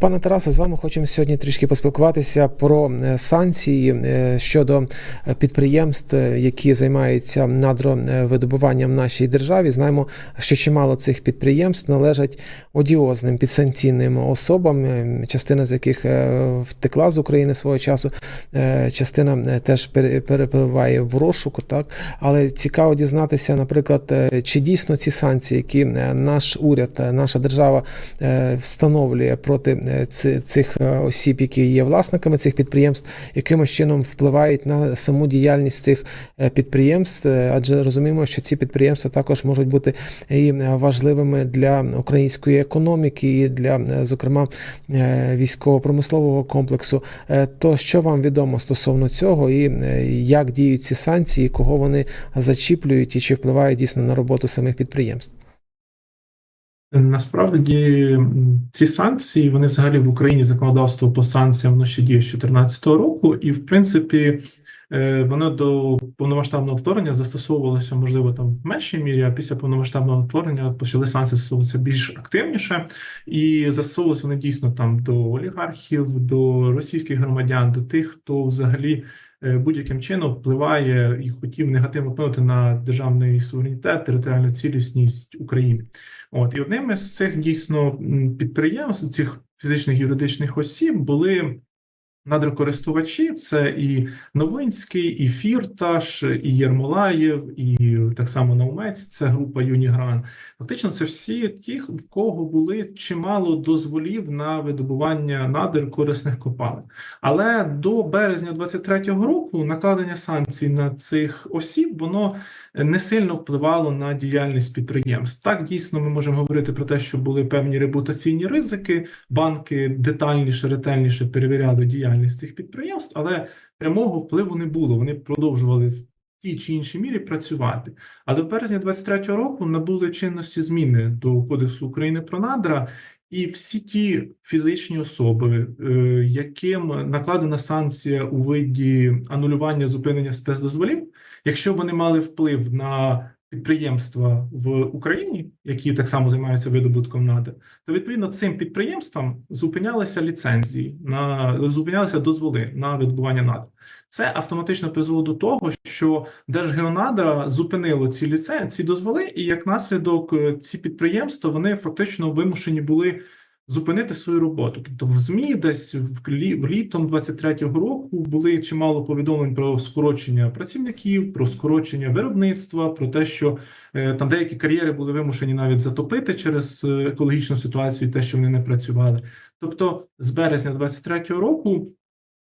Пане Тарасе, з вами хочемо сьогодні трішки поспілкуватися про е, санкції е, щодо е, підприємств, які займаються надровидобуванням в нашій державі. Знаємо, що чимало цих підприємств належать одіозним підсанкційним особам, частина з яких втекла з України свого часу, частина теж пере- перебуває в розшуку. Так, але цікаво дізнатися, наприклад, чи дійсно ці санкції, які наш уряд, наша держава встановлює проти цих е, осіб, які є власниками цих підприємств, якимось чином впливають на саму діяльність цих е, підприємств, Е, адже розуміємо, що ці підприємства також можуть бути і е, важливими для української економіки, і для, е, зокрема, е, військово-промислового комплексу. Е, То що вам відомо стосовно цього, і е, як діють ці санкції, кого вони зачіплюють, і чи впливають дійсно на роботу самих підприємств? Насправді ці санкції, вони взагалі в Україні законодавство по санкціям воно ще діє з 2014 року, і в принципі е, воно до повномасштабного вторгнення застосовувалося, можливо, там в меншій мірі, а після повномасштабного вторгнення почали санкції застосовуватися більш активніше, і застосовувалися вони дійсно там до олігархів, до російських громадян, до тих, хто взагалі будь-яким чином впливає і хотів негативно вплинути на державний суверенітет, територіальну цілісність України. От і одним із цих дійсно підприємств, цих фізичних юридичних осіб були надрокористувачі. Це і Новинський, і Фірташ, і Єрмолаєв, і так само Наумець. Це група Юнігран. Фактично, це всі ті, в кого були чимало дозволів на видобування надр корисних копалин. Але до березня 23-го року накладення санкцій на цих осіб воно не сильно впливало на діяльність підприємств. Так, дійсно, ми можемо говорити про те, що були певні репутаційні ризики. Банки детальніше, ретельніше перевіряли діяльність цих підприємств, але прямого впливу не було. Вони продовжували в тій чи іншій мірі працювати. Але в березні 23-го року набули чинності зміни до Кодексу України про надра. І всі ті фізичні особи, е, яким накладена санкція у виді анулювання зупинення спецдозволів, якщо вони мали вплив на підприємства в Україні, які так само займаються видобутком надр, то відповідно цим підприємствам зупинялися ліцензії на зупинялися дозволи на видобування надр. Це автоматично призвело до того, що Держгеонадра зупинило ці ліцензії, ці дозволи, і як наслідок е, ці підприємства вони фактично вимушені були зупинити свою роботу. Тобто в ЗМІ десь в літом 23-го року були чимало повідомлень про скорочення працівників, про скорочення виробництва, про те, що е, там деякі кар'єри були вимушені навіть затопити через е, екологічну ситуацію, і те, що вони не працювали. Тобто, з березня 23-го року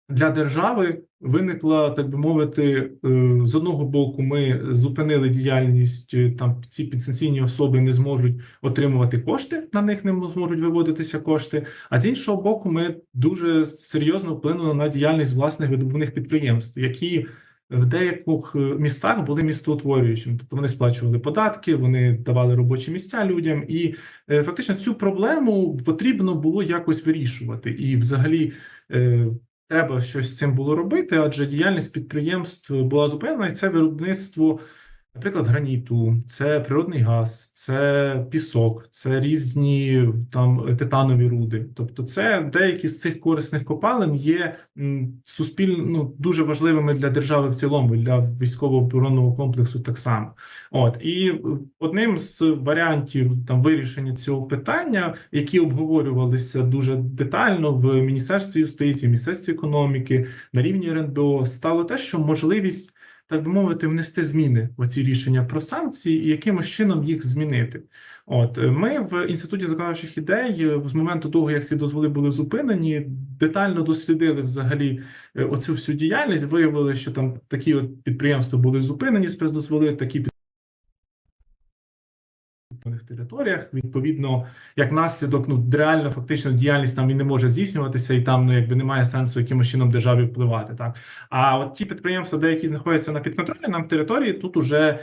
для держави виникла, так би мовити, е, з одного боку, ми зупинили діяльність е, там ці підсанкційні особи не зможуть отримувати кошти, на них не зможуть виводитися кошти. А з іншого боку, ми дуже серйозно вплинули на діяльність власних видобувних підприємств, які в деяких е, містах були містоутворюючими, тобто вони сплачували податки, вони давали робочі місця людям, і фактично цю проблему потрібно було якось вирішувати. І, взагалі, треба щось з цим було робити, адже діяльність підприємств була зупинена, і це виробництво, наприклад, граніту, це природний газ, це пісок, це різні там титанові руди. Тобто, це деякі з цих корисних копалин є суспільно ну, дуже важливими для держави в цілому, для військово-оборонного комплексу так само. От і одним з варіантів там вирішення цього питання, які обговорювалися дуже детально в Міністерстві юстиції, Міністерстві економіки на рівні РНБО, стало те, що можливість. Так би мовити, внести зміни в ці рішення про санкції і якимось чином їх змінити. От е, ми в інституті законодавчих ідей е, з моменту того, як ці дозволи були зупинені, детально дослідили взагалі е, оцю всю діяльність. Виявили, що там такі от підприємства були зупинені спецдозволи, такі окупованих територіях. Відповідно, як наслідок, ну реально фактично діяльність там і не може здійснюватися, і там ну якби немає сенсу якимось чином державі впливати. Так а от ті підприємства, деякі знаходяться на підконтрольній нам території, тут уже.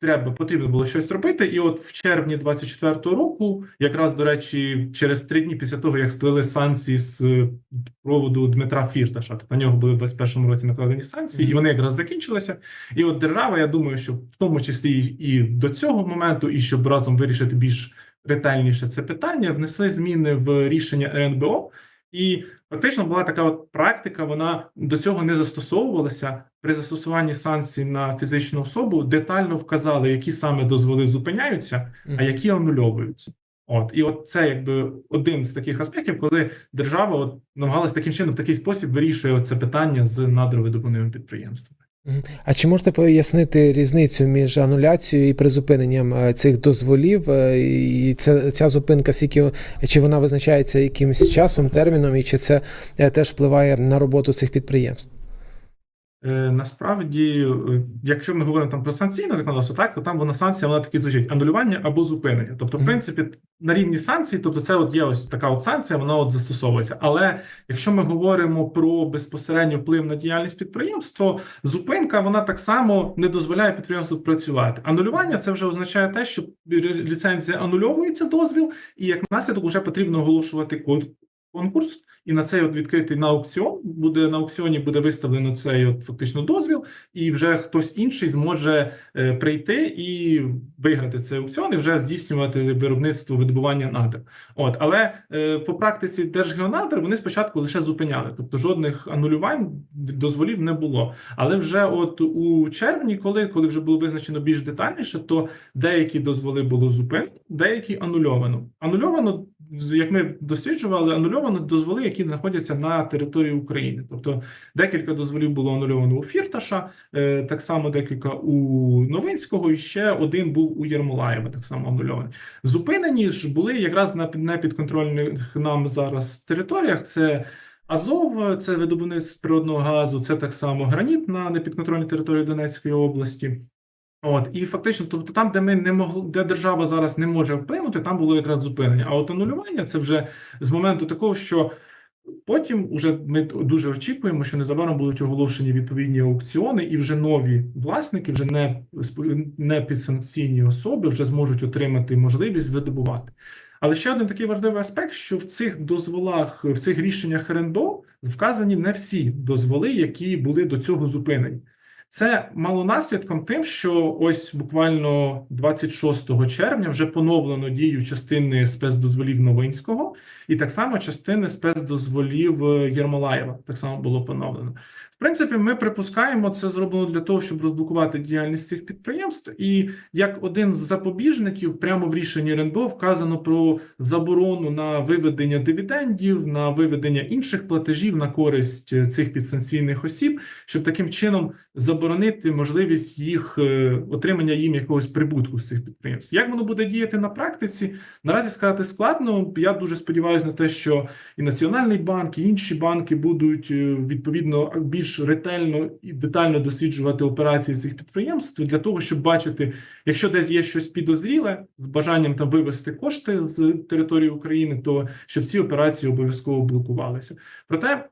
Треба потрібно було щось робити, і от в червні 24-го року, якраз до речі, через три дні після того, як сплили санкції з проводу Дмитра Фірташа, тобто на нього були в 21-му році накладені санкції, і вони якраз закінчилися. І от держава, я думаю, що в тому числі і до цього моменту, і щоб разом вирішити більш ретельніше це питання, внесли зміни в рішення РНБО, і фактично була така от практика, вона до цього не застосовувалася. При застосуванні санкцій на фізичну особу детально вказали, які саме дозволи зупиняються, а які анульовуються. От і от це якби один з таких аспектів, коли держава от намагалась таким чином в такий спосіб вирішує це питання з надровидобувними підприємствами. А чи можете пояснити різницю між ануляцією і призупиненням е, цих дозволів? Е, І це ця зупинка, скільки чи вона визначається якимось часом, терміном, і чи це е, теж впливає на роботу цих підприємств? Е, Насправді, е, якщо ми говоримо там про санкційне законодавство, так то там вона санкція, вона таки звучить анулювання або зупинення. Тобто, в принципі, на рівні санкцій, тобто це от є ось така от санкція, вона от застосовується. Але якщо ми говоримо про безпосередньо вплив на діяльність підприємства, зупинка вона так само не дозволяє підприємству працювати. Анулювання це вже означає те, що ліцензія анульовується дозвіл, і як наслідок вже потрібно оголошувати. Конкурс, і на цей от відкритий на аукціон буде на аукціоні буде виставлено цей от фактично дозвіл, і вже хтось інший зможе е, прийти і виграти цей аукціон, і вже здійснювати виробництво видобування надр. От, але е, по практиці Держгеонадр вони спочатку лише зупиняли, тобто жодних анулювань дозволів не було. Але вже от у червні, коли, коли вже було визначено більш детальніше, то деякі дозволи було зупинено, деякі анульовано. Анульовано як ми досліджували, анульовано дозволи, які знаходяться на території України. Тобто декілька дозволів було анульовано у Фірташа, е, так само декілька у Новинського, і ще один був у Єрмолаєва, так само анульований. Зупинені ж були якраз на під- непідконтрольних нам зараз територіях. Це Азов, це видобувництво природного газу, це так само граніт на непідконтрольній території Донецької області. От і фактично, тобто там, де ми не могли, де держава зараз не може вплинути, там було якраз зупинення. А от анулювання це вже з моменту такого, що потім уже ми дуже очікуємо, що незабаром будуть оголошені відповідні аукціони, і вже нові власники, вже не не підсанкційні особи, вже зможуть отримати можливість видобувати. Але ще один такий важливий аспект, що в цих дозволах, в цих рішеннях РНБО вказані не всі дозволи, які були до цього зупинені. Це мало наслідком тим, що ось буквально 26 червня вже поновлено дію частини спецдозволів Новинського, і так само частини спецдозволів е, Єрмолаєва так само було поновлено. В принципі, ми припускаємо, це зроблено для того, щоб розблокувати діяльність цих підприємств. І як один з запобіжників, прямо в рішенні РНБО вказано про заборону на виведення дивідендів, на виведення інших платежів на користь е, цих підсанкційних осіб, щоб таким чином заборонити можливість їх е, отримання їм якогось прибутку з цих підприємств. Як воно буде діяти на практиці? Наразі сказати складно. Я дуже сподіваюся на те, що і Національний банк, і інші банки будуть е, відповідно більш ретельно і детально досліджувати операції цих підприємств для того, щоб бачити, якщо десь є щось підозріле з бажанням там вивести кошти з території України, то щоб ці операції обов'язково блокувалися. Проте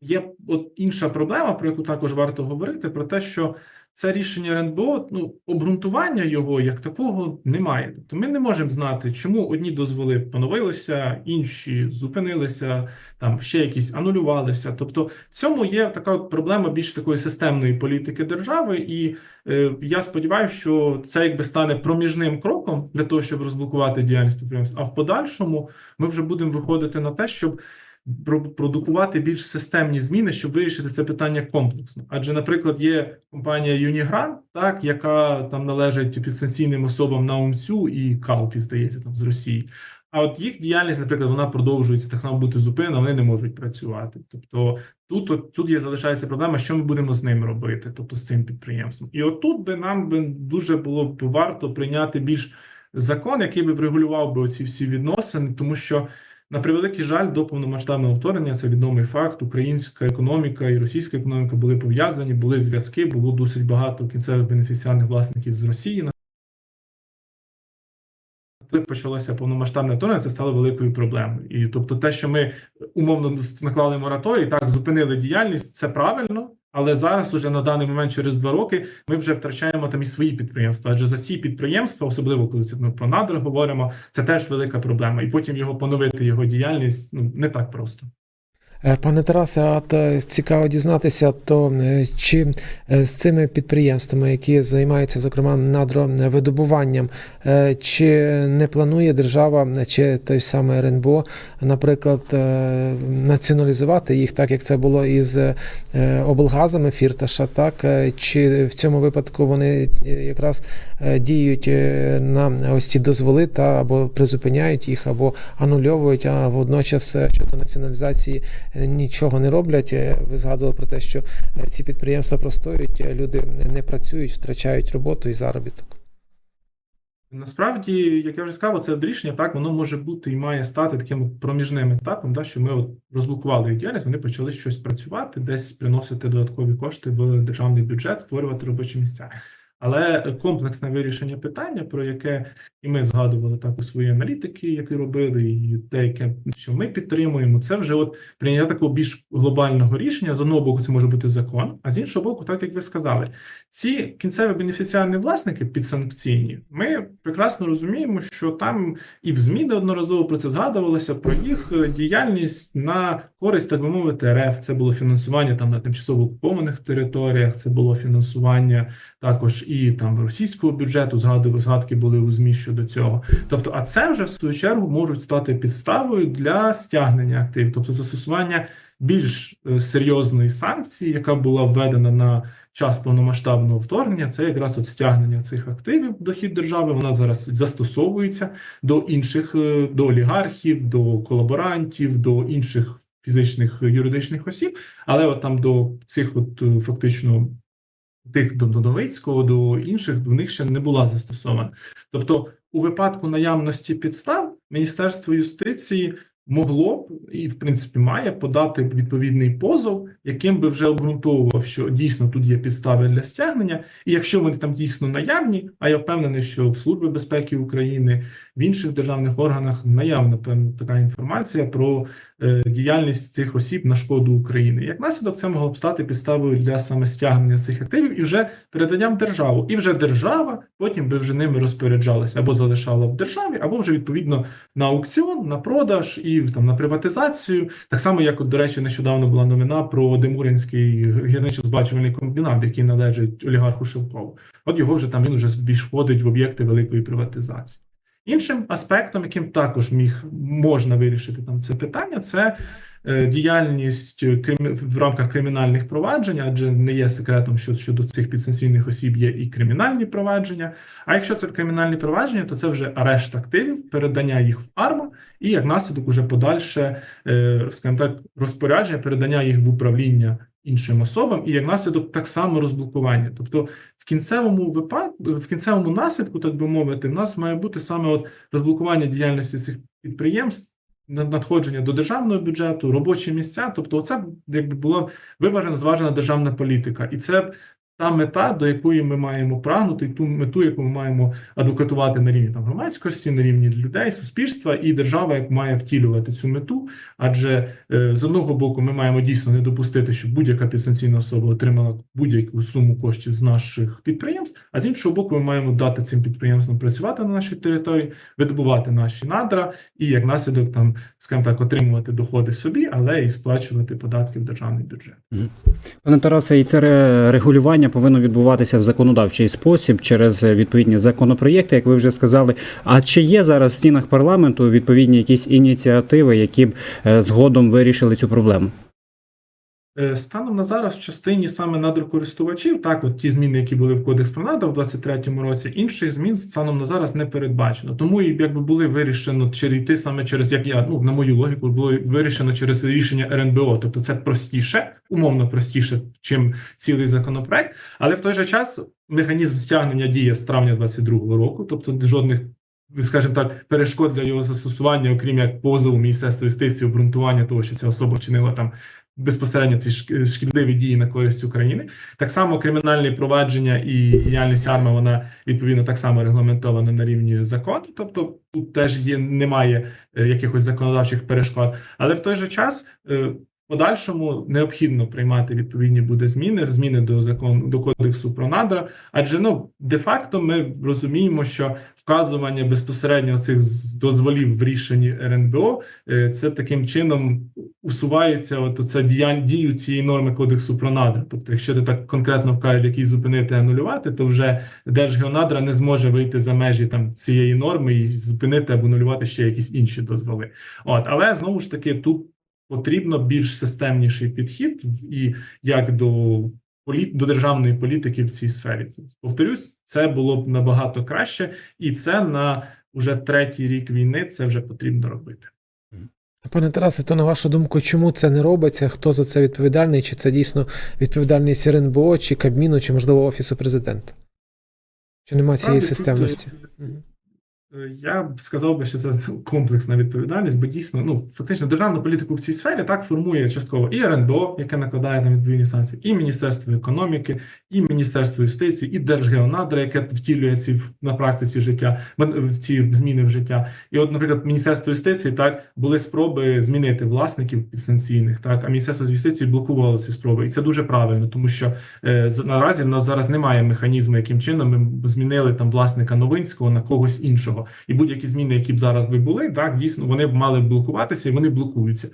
є от інша проблема, про яку також варто говорити, про те, що це рішення РНБО, ну обґрунтування його як такого немає. Тобто ми не можемо знати, чому одні дозволи поновилися, інші зупинилися, там ще якісь анулювалися. Тобто, в цьому є така от проблема більш такої системної політики держави, і е, я сподіваюся, що це якби стане проміжним кроком для того, щоб розблокувати діяльність підприємств. А в подальшому ми вже будемо виходити на те, щоб продукувати більш системні зміни, щоб вирішити це питання комплексно. Адже, наприклад, є компанія Юнігран, так яка там належить підстанційним особам на УМЦЮ і Калпі, здається, там з Росії. А от їх діяльність, наприклад, вона продовжується так само бути зупинена, вони не можуть працювати. Тобто тут, от, тут є залишається проблема, що ми будемо з ним робити, тобто з цим підприємством. І отут би нам би дуже було б варто прийняти більш закон, який би врегулював би оці всі відносини, тому що. На превеликий жаль, до повномасштабного вторгнення це відомий факт. Українська економіка і російська економіка були пов'язані, були зв'язки, було досить багато кінцевих бенефіціарних власників з Росії. Коли почалося повномасштабне вторгнення, це стало великою проблемою. І тобто, те, що ми умовно наклали мораторій, так зупинили діяльність, це правильно. Але зараз, уже на даний момент, через два роки, ми вже втрачаємо там і свої підприємства. Адже за ці підприємства, особливо коли це ми про надр говоримо, це теж велика проблема. І потім його поновити його діяльність ну не так просто. Е, Пане Тарасе, от цікаво дізнатися, то е, чи е, з цими підприємствами, які займаються, зокрема, надровидобуванням, чи не планує держава чи той самий РНБО, наприклад, націоналізувати їх, так як це було із облгазами Фірташа, так? Чи в цьому випадку вони якраз діють на ось ці дозволи та або призупиняють їх, або анульовують, а водночас щодо націоналізації нічого не роблять. Е, Ви згадували про те, що е, ці підприємства простоюють, е, люди не працюють, втрачають роботу і заробіток. Насправді, як я вже сказав, це рішення так воно може бути і має стати таким проміжним етапом, да, що ми от розблокували їх діяльність, вони почали щось працювати, десь приносити додаткові кошти в державний бюджет, створювати робочі місця. Але комплексне вирішення питання, про яке і ми згадували так у своїй аналітики, які робили, і деяке, що ми підтримуємо, це вже от прийняття такого більш глобального рішення. З одного боку, це може бути закон, а з іншого боку, так як ви сказали, ці кінцеві бенефіціарні власники підсанкційні, ми прекрасно розуміємо, що там і в ЗМІ неодноразово про це згадувалося про їх е, діяльність на користь, так би мовити, РФ. Це було фінансування там на тимчасово окупованих територіях, це було фінансування також і там російського бюджету. Згадували згадки були у ЗМІ щодо цього. Тобто, а це вже в свою чергу можуть стати підставою для стягнення активів, тобто застосування більш е, серйозної санкції, яка була введена на час повномасштабного вторгнення, це якраз от стягнення цих активів дохід держави. Вона зараз застосовується до інших, е, до олігархів, до колаборантів, до інших фізичних е, юридичних осіб, але от там до цих, от фактично. Тих до до Новицького, до інших в них ще не була застосована. Тобто, у випадку наявності підстав Міністерство юстиції могло б і, в принципі, має подати відповідний позов, яким би вже обґрунтовував, що дійсно тут є підстави для стягнення, і якщо вони там дійсно наявні, а я впевнений, що в Службі безпеки України в інших державних органах наявна певна така інформація про е, діяльність цих осіб на шкоду України. Як наслідок, це могло б стати підставою для саме стягнення цих активів і вже переданням державу. І вже держава потім би вже ними розпоряджалася або залишала в державі, або вже відповідно на аукціон, на продаж там на приватизацію. Так само, як, от, до речі, нещодавно була новина про Демуринський гірничо-збачувальний комбінат, який належить олігарху Шевкову. От його вже там він вже більш входить в об'єкти великої приватизації. Іншим аспектом, яким також міг можна вирішити там це питання, це е, діяльність в рамках кримінальних проваджень, адже не є секретом, що щодо цих підсанкційних осіб є і кримінальні провадження. А якщо це кримінальні провадження, то це вже арешт активів, передання їх в АРМА, і як наслідок уже подальше, е, скажімо так, розпорядження, передання їх в управління іншим особам, і як наслідок так само розблокування. Тобто в кінцевому випадку, в кінцевому наслідку, так би мовити, в нас має бути саме от розблокування діяльності цих підприємств, над- надходження до державного бюджету, робочі місця. Тобто, це якби була виважена, зважена державна політика, і це. Та мета, до якої ми маємо прагнути, ту мету, яку ми маємо адвокатувати на рівні там громадськості, на рівні людей, суспільства, і держава як має втілювати цю мету. Адже е, з одного боку ми маємо дійсно не допустити, щоб будь-яка підсанкційна особа отримала будь-яку суму коштів з наших підприємств. А з іншого боку, ми маємо дати цим підприємствам працювати на нашій території, видобувати наші надра і як наслідок там, скажімо так, отримувати доходи собі, але і сплачувати податки в державний бюджет. Пане Тарасе, і це регулювання повинно відбуватися в законодавчий спосіб через е, відповідні законопроєкти, як ви вже сказали. А чи є зараз в стінах парламенту відповідні якісь ініціативи, які б е, згодом вирішили цю проблему? Е, Станом на зараз в частині саме надрокористувачів, так, от ті зміни, які були в Кодекс про надр в 23-му році, інших змін станом на зараз не передбачено. Тому якби були вирішено через йти саме через як я ну на мою логіку, було вирішено через рішення РНБО. Тобто це простіше, умовно простіше, чим цілий законопроект. Але в той же час механізм стягнення діє з травня 22-го року, тобто жодних. Скажімо так, перешкод для його застосування, окрім як позову Міністерства юстиції, обґрунтування того, що ця особа вчинила там безпосередньо ці шкідливі дії на користь України. Так само кримінальні провадження і діяльність арми вона відповідно так само регламентована на рівні закону. Тобто тут теж є немає е, якихось законодавчих перешкод. Але в той же час е, подальшому необхідно приймати відповідні буде зміни, зміни до закону до кодексу про надра. Адже ну де-факто ми розуміємо, що вказування безпосередньо цих дозволів в рішенні РНБО е, це таким чином усувається от оця діянь дію цієї норми кодексу про надра. Тобто, якщо ти так конкретно вкажеш якийсь зупинити анулювати, то вже Держгеонадра не зможе вийти за межі там цієї норми і зупинити або анулювати ще якісь інші дозволи. От, але знову ж таки, тут потрібно більш системніший підхід і як до політ до державної політики в цій сфері. Повторюсь, це було б набагато краще, і це на уже третій рік війни це вже потрібно робити. Пане Тарасе, то на вашу думку, чому це не робиться? Хто за це відповідальний? Чи це дійсно відповідальність РНБО, чи Кабміну, чи можливо Офісу президента? Чи немає цієї Справді, тут, системності? е, Мгм. Е, Я б сказав би, що це комплексна відповідальність, бо дійсно, ну фактично, державну політику в цій сфері так формує частково і РНБО, яке накладає на відповідні санкції, і Міністерство економіки, і Міністерство юстиції, і Держгеонадра, яке втілює ці на практиці життя, в ці зміни в життя. І от, наприклад, Міністерство юстиції так були спроби змінити власників підсанкційних, так а Міністерство юстиції блокувало ці спроби, і це дуже правильно, тому що е, наразі в нас зараз немає механізму, яким чином ми змінили там власника Новинського на когось іншого. І будь-які зміни, які б зараз би були, так дійсно вони б мали блокуватися, і вони блокуються.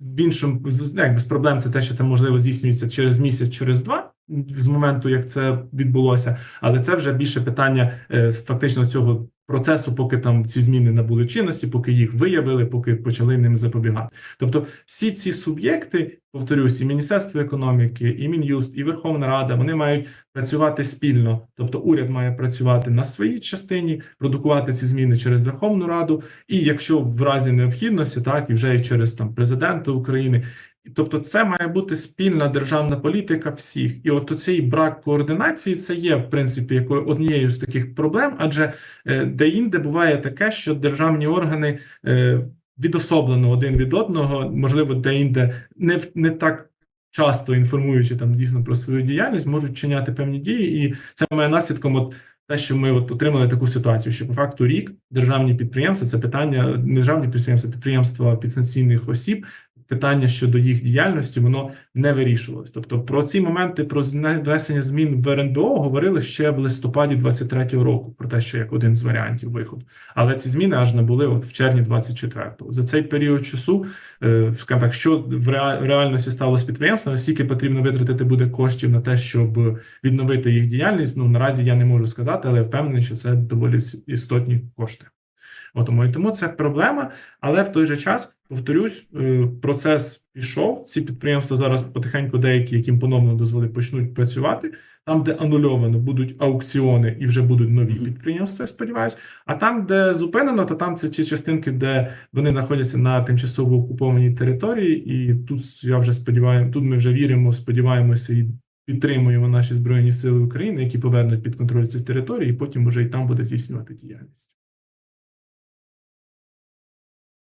В іншому ну, як без проблем це те, що це можливо здійснюється через місяць, через два з моменту, як це відбулося. Але це вже більше питання е, фактично цього процесу, поки там ці зміни набули чинності, поки їх виявили, поки почали ним запобігати. Тобто, всі ці суб'єкти, повторюсь, і Міністерство економіки, і Мін'юст, і Верховна Рада, вони мають працювати спільно. Тобто, уряд має працювати на своїй частині, продукувати ці зміни через Верховну Раду, і якщо в разі необхідності, так і вже і через там президента України. Тобто, це має бути спільна державна політика всіх, і от цей брак координації це є в принципі якою однією з таких проблем, адже е, де-інде буває таке, що державні органи е, відособлено один від одного, можливо, де-інде не не так часто інформуючи там дійсно про свою діяльність, можуть чиняти певні дії, і це має наслідком от те, що ми от отримали таку ситуацію, що по факту рік державні підприємства це питання державні підприємства, підприємства підсанкційних осіб. Питання щодо їх діяльності воно не вирішувалось. Тобто про ці моменти про внесення змін в РНБО говорили ще в листопаді 23-го року, про те, що як один з варіантів виходу. Але ці зміни аж набули от в червні 24-го. За цей період часу, е, скажімо так, що в реальності стало з підприємствами, скільки потрібно витратити буде коштів на те, щоб відновити їх діяльність. Ну наразі я не можу сказати, але я впевнений, що це доволі істотні кошти. От тому і тому це проблема, але в той же час, повторюсь, е, процес пішов. Ці підприємства зараз потихеньку, деякі, яким поновно дозволи, почнуть працювати. Там, де анульовано, будуть аукціони і вже будуть нові підприємства, я сподіваюся. А там, де зупинено, то там це ті частинки, де вони знаходяться на тимчасово окупованій території. І тут я вже сподіваюся, тут ми вже віримо, сподіваємося і підтримуємо наші збройні сили України, які повернуть під контроль ці території, і потім уже і там буде здійснювати діяльність.